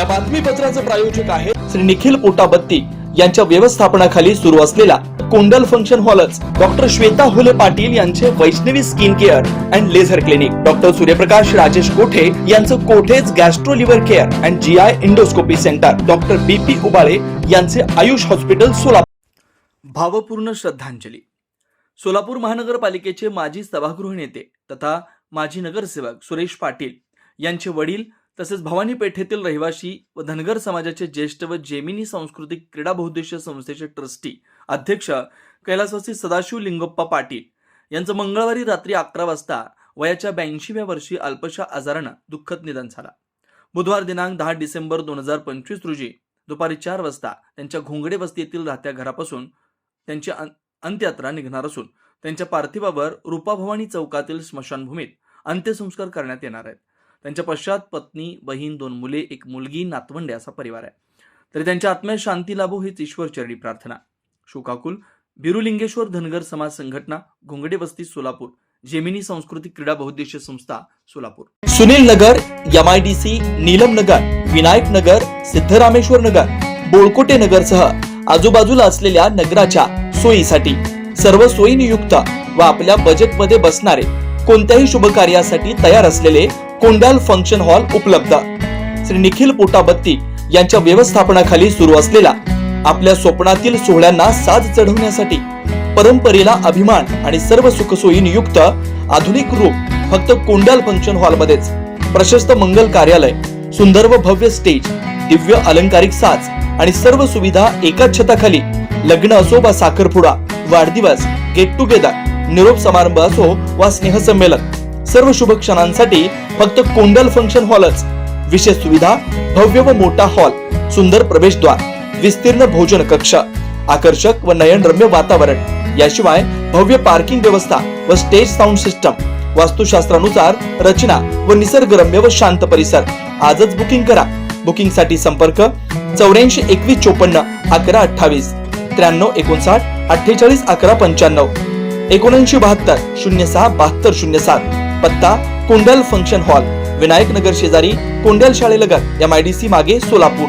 या बातमीपत्राचं प्रायोजक आहे श्री निखिल पोटाबत्ती यांच्या व्यवस्थापनाखाली सुरू असलेला कोंडल फंक्शन हॉलच डॉक्टर श्वेता हुले पाटील यांचे Vaishnavi skin care and laser clinic doctor Suryaprakash Rajesh Kothe यांचं कोठेज gastro liver care and G I endoscopy centre doctor B P Ubale यांचे आयुष हॉस्पिटल सोलापूर. भावपूर्ण श्रद्धांजली. सोलापूर महानगरपालिकेचे माजी सभागृह नेते तथा माजी नगरसेवक सुरेश पाटील यांचे वडील तसेच भवानी पेठेतील रहिवासी व धनगर समाजाचे ज्येष्ठ व जेमिनी सांस्कृतिक क्रीडा बहुद्देशीय संस्थेचे ट्रस्टी अध्यक्ष कैलासवासी सदाशिव लिंगप्पा पाटील यांचं मंगळवारी रात्री अकरा वाजता वयाच्या ब्याऐंशीव्या वर्षी अल्पशा आजारानं दुःखद निधन झाला. बुधवार दिनांक दहा डिसेंबर दोन हजार पंचवीस रोजी दुपारी चार वाजता त्यांच्या घोंगडे वस्ती येथील राहत्या घरापासून त्यांची अंत्ययात्रा निघणार असून त्यांच्या पार्थिवावर रूपाभवानी चौकातील स्मशानभूमीत अंत्यसंस्कार करण्यात येणार आहेत. त्यांच्या पश्चात पत्नी बहीण दोन मुले एक मुलगी नातवंडे असा परिवार आहे. तरी त्यांच्या आत्म्यात शांती लाभो हीच ईश्वर चरणी प्रार्थना. शोकाकुल बिरुलिंगेश्वर धनगर समाज संघटना घोंगडे वस्ती सोलापूर. जेमिनी सांस्कृतिक क्रीडा बहुद्देशीय संस्था सोलापूर. सुनील नगर एमआयडीसी नीलम नगर विनायक नगर सिद्धरामेश्वर नगर बोळकोटे नगरसह आजूबाजूला असलेल्या नगराच्या सोयीसाठी सर्व सोयीनियुक्त व आपल्या बजेटमध्ये बसणारे कोणत्याही शुभ कार्यासाठी तयार असलेले कोंडाल फंक्शन हॉल उपलब्ध. श्री निखिल पोटाबत्ती यांच्या व्यवस्थापनाखाली सुरू असलेला आपल्या स्वप्नातील सोहळ्यांना साज चढवण्यासाठी परंपरेला अभिमान आणि सर्व सुखसोयी युक्त आधुनिक रूप फक्त कोंडाल फंक्शन हॉलमध्येच. प्रशस्त मंगल कार्यालय सुंदर व भव्य स्टेज दिव्य अलंकारिक साज आणि सर्व सुविधा एकाच छताखाली. लग्न असो वा साखरपुडा वाढदिवस गेट टुगेदर निरोप समारंभ असो वा स्नेहसंमेलन. सर्व शुभ क्षणांसाठी फक्त कोंडल फंक्शन हॉलच. विशेष सुविधा भव्य व मोठा हॉल सुंदर प्रवेशद्वार विस्तीर्ण भोजन कक्ष आकर्षक व नयनरम्य वातावरण. याशिवाय भव्य पार्किंग व्यवस्था व स्टेज साऊंड सिस्टम. वास्तुशास्त्रानुसार रचना व निसर्गरम्य व शांत परिसर. आजच बुकिंग करा. बुकिंगसाठी संपर्क चौऱ्याऐंशी एकवीस चोपन्न अकरा अठ्ठावीस. त्र्याण्णव एकोणसाठ अठ्ठेचाळीस अकरा पंच्याण्णव. एकोणऐंशी बहात्तर शून्य सहा बहात्तर शून्य सात. पत्ता कुंडल फंक्शन हॉल विनायक नगर शेजारी कुंडल शाळेलगत एम आय डी सी मागे सोलापूर.